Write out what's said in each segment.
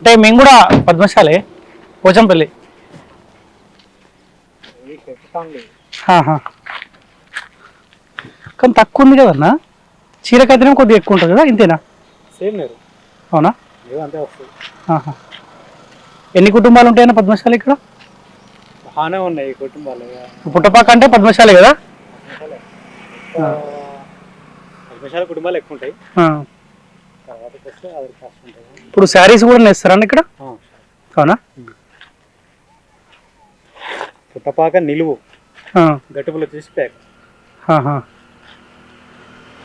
అంటే మేము కూడా పద్మశాలే పోచంపల్లి. కానీ తక్కువ ఉంది కదన్నా? చీరకైతేనే కొద్దిగా ఎక్కువ ఉంటుంది కదా ఇంతేనా? సేమ్ లేదు. అవునా. ఎన్ని కుటుంబాలు ఉంటాయన్న పద్మశాలి ఇక్కడ? బాగానే ఉన్నాయి కుటుంబాలు పుట్టపాక అంటే పద్మశాలి కదా? స్పెషల్ కుటుంబాలు ఎక్కువ ఉంటాయి. ఇప్పుడు శారీస్ కూడా నేస్తారండి ఇక్కడ. అవునా? పుట్టపాక నిలువు. గట్టుపులు వచ్చేసి ప్యాక్.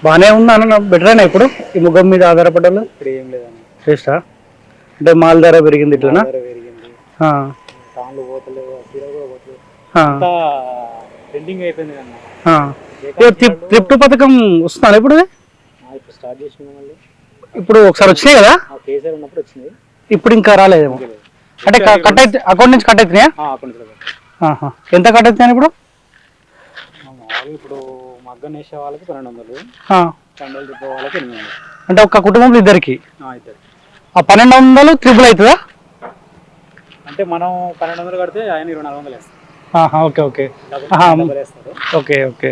బాగానే ఉందా అన్న? బెటరేనా ఇప్పుడు? ఈ ముఖం మీద ఆధారపడ్డాలు ఇప్పుడు ఏం లేదండి టేస్టా? అంటే మాల్ ధర పెరిగింది ఇట్లనా? ధర పెరిగింది. పోతలేవు చీర కూడా పోతలేవు. ట్రెండింగ్ అయిపోయింది కన్నా త్రిప్ట్ పథకం వస్తుందా ఇప్పుడు? స్టార్ట్ మళ్ళీ. ఇప్పుడు ఒకసారి వచ్చినాయి కదా కేసీఆర్ ఉన్నప్పుడు వచ్చింది ఇప్పుడు ఇంకా రాలేదేమో. అంటే కట్ అయితే అకౌంట్ నుంచి కట్ అవుతున్నాయా. ఆహా. ఎంత కట్ అవుతున్నాయి ఇప్పుడు ఇప్పుడు మగ్గం వేసే వాళ్ళకి పన్నెండు వందలు ఆ. కండలు తిప్పే వాళ్ళకి ఎనిమిది వందలు అంటే ఒక కుటుంబంలో ఇద్దరికి ఆ, ఇద్దరు ఆ పన్నెండు వందలు త్రిపుల్ అవుతుందా అంటే మనం పన్నెండు వందలు కడితే ఆయన ఇరవై నాలుగు వందలు వేస్తారు ఆహా, ఓకే ఓకే డబుల్ ఆహా. డబుల్ వేస్తారు ఓకే ఓకే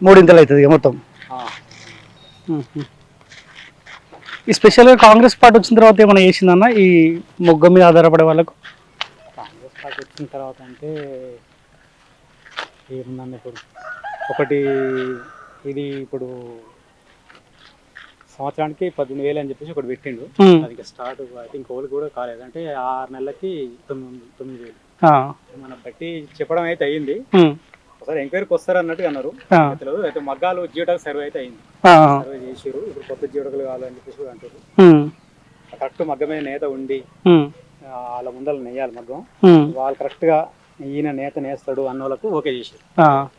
మూడింతలు అవుతుంది ఇక మొత్తం. ఈ స్పెషల్గా కాంగ్రెస్ పార్టీ వచ్చిన తర్వాత ఏమైనా చేసిందన్న? ఈ మొగ్గ మీద ఆధారపడే వాళ్ళకు? కాంగ్రెస్ పార్టీ వచ్చిన తర్వాత అంటే ఏముందండి ఇప్పుడు? ఒకటి ఇది ఇప్పుడు సంవత్సరానికి పద్దెనిమిది వేలు అని చెప్పేసి ఒకటి పెట్టిండు. అది ఇంకా స్టార్ట్ అయితే ఇంకోళ్ళు కూడా కాలేదు. అంటే ఆరు నెలలకి తొమ్మిది తొమ్మిది వేలు. మనం బట్టి చెప్పడం అయితే అయ్యింది. ఒకసారి ఎంక్వైరీకి వస్తారు అన్నట్టుగా అన్నారు. తెలియదు అయితే మగ్గాలు జీవటాకు సర్వే అయితే అయింది. సర్వే చేసిరు ఇప్పుడు కొత్త జీవటకులు కావాలని చెప్పేసి అంటారు. కరెక్ట్ మగ్గ మీద నేత ఉండి వాళ్ళ ముందర నెయ్యాలి మగ్గం. వాళ్ళు కరెక్ట్గా ఈయన నేత నేస్తాడు అన్న వాళ్ళకు ఓకే చేసారు ఆ.